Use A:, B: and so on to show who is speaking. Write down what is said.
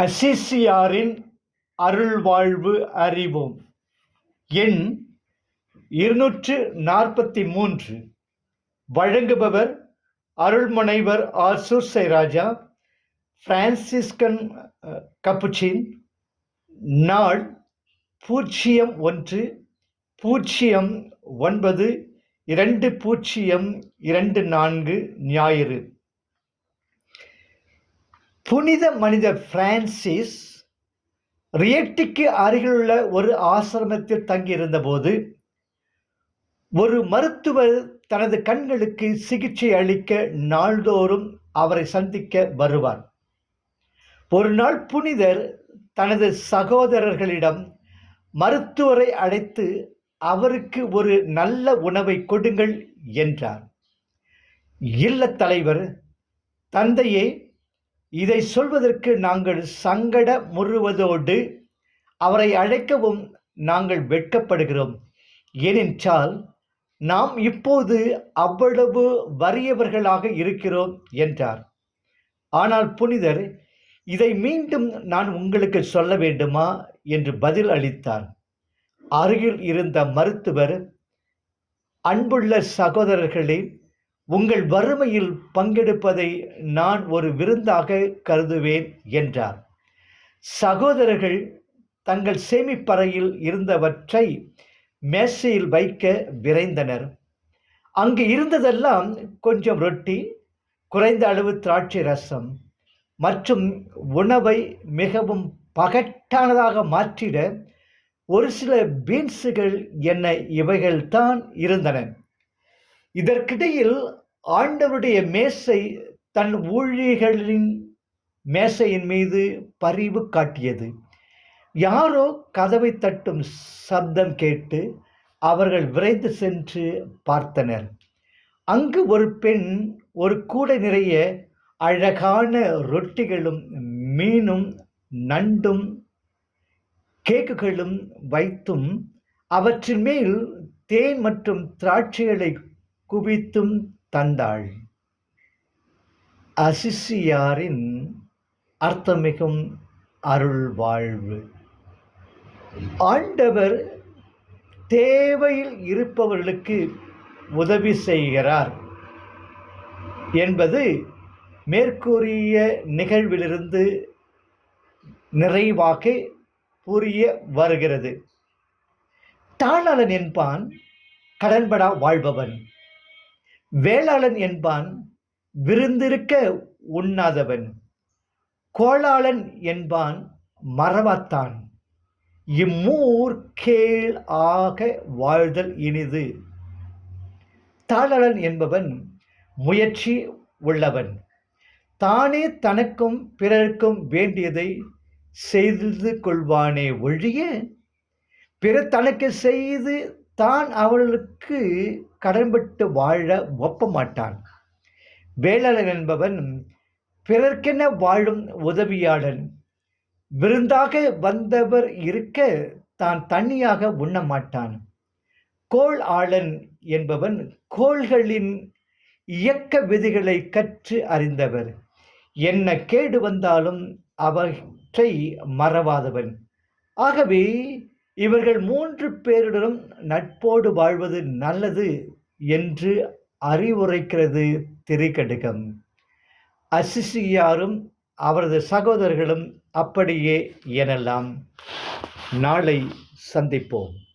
A: அசிசியாரின் அருள்வாழ்வு அறிவோம். எண் இருநூற்று நாற்பத்தி மூன்று. வழங்குபவர் அருள்முனைவர் ஆசூர் ராஜா பிரான்சிஸ்கன் கப்புச்சின். நாள் பூஜ்ஜியம் ஒன்று பூஜ்ஜியம் ஒன்பது இரண்டு பூஜ்ஜியம் இரண்டு நான்கு ஞாயிறு. புனித மனிதர் பிரான்சிஸ் ரியட்டிக்கு அருகிலுள்ள ஒரு ஆசிரமத்தில் தங்கியிருந்தபோது ஒரு மருத்துவர் தனது கண்களுக்கு சிகிச்சை அளிக்க நாள்தோறும் அவரை சந்திக்க வருவார். ஒரு நாள் புனிதர் தனது சகோதரர்களிடம் மருத்துவரை அழைத்து அவருக்கு ஒரு நல்ல உணவை கொடுங்கள் என்றார். இல்லத் தலைவர் தந்தையே இதை சொல்வதற்கு நாங்கள் சங்கட முறுவதோடு அவரை அழைக்கவும் நாங்கள் வெட்கப்படுகிறோம். ஏனென்றால் நாம் இப்போது அவ்வளவு வறியவர்களாக இருக்கிறோம் என்றார். ஆனால் புனிதர் இதை மீண்டும் நான் உங்களுக்கு சொல்ல வேண்டுமா? என்று பதில் அளித்தார். அருகில் இருந்த மருத்துவர் அன்புள்ள சகோதரர்களே உங்கள் வறுமையில் பங்கெடுப்பதை நான் ஒரு விருந்தாக கருதுவேன் என்றார். சகோதரர்கள் தங்கள் சேமிப்பறையில் இருந்தவற்றை மேசையில் வைக்க விரைந்தனர். அங்கு இருந்ததெல்லாம் கொஞ்சம் ரொட்டி குறைந்த அளவு திராட்சை ரசம் மற்றும் உணவை மிகவும் பகட்டானதாக மாற்றிட ஒரு சில பீன்ஸுகள் என்ன இவைகள்தான் இருந்தன. இதற்கிடையில் ஆண்டவருடைய மேசை தன் ஊழியர்களின் மேசையின் மீது பரிவு காட்டியது. யாரோ கதவை தட்டும் சப்தம் கேட்டு அவர்கள் விரைந்து சென்று பார்த்தனர். அங்கு ஒரு பெண் ஒரு கூடை நிறைய அழகான ரொட்டிகளும் மீனும் நண்டும் கேக்குகளும் வைத்தும் அவற்றின் மேல் தேன் மற்றும் திராட்சைகளை குவித்தும் தந்தாள். அசிசியாரின் அர்த்தமிகும் அருள் வாழ்வு ஆண்டவர் தேவையில் இருப்பவர்களுக்கு உதவி செய்கிறார் என்பது மேற்கூறிய நிகழ்விலிருந்து நிறைவாக புரிய வருகிறது. தாளலன் என்பான் கடன்படா வாழ்பவன். வேளாளன் என்பான் விருந்திருக்க உண்ணாதவன். கோளாளன் என்பான் மறவாத்தான். இம்மூர் கேள் ஆக வாழ்தல் இனிது. தாளலன் என்பவன் முயற்சி உள்ளவன். தானே தனக்கும் பிறருக்கும் வேண்டியதை செய்து கொள்வானே ஒழிய பிறர் தனக்கு செய்து தான் அவர்களுக்கு கடன்பட்டு வாழ ஒப்ப மாட்டான் வேளாளன் என்பவன் பிறர்க்கென வாழும் உதவியாளன். விருந்தாக வந்தவர் இருக்க தான் தனியாக உண்ண மாட்டான் கோள் ஆளன் என்பவன் கோள்களின் இயக்க விதிகளை கற்று அறிந்தவர். என்ன கேடு வந்தாலும் அவற்றை மறவாதவன். ஆகவே இவர்கள் மூன்று பேருடனும் நட்போடு வாழ்வது நல்லது என்று அறிவுரைக்கிறது திரிகடுகம். அசிசியாரும் அவரது சகோதரர்களும் அப்படியே எனலாம். நாளை சந்திப்போம்.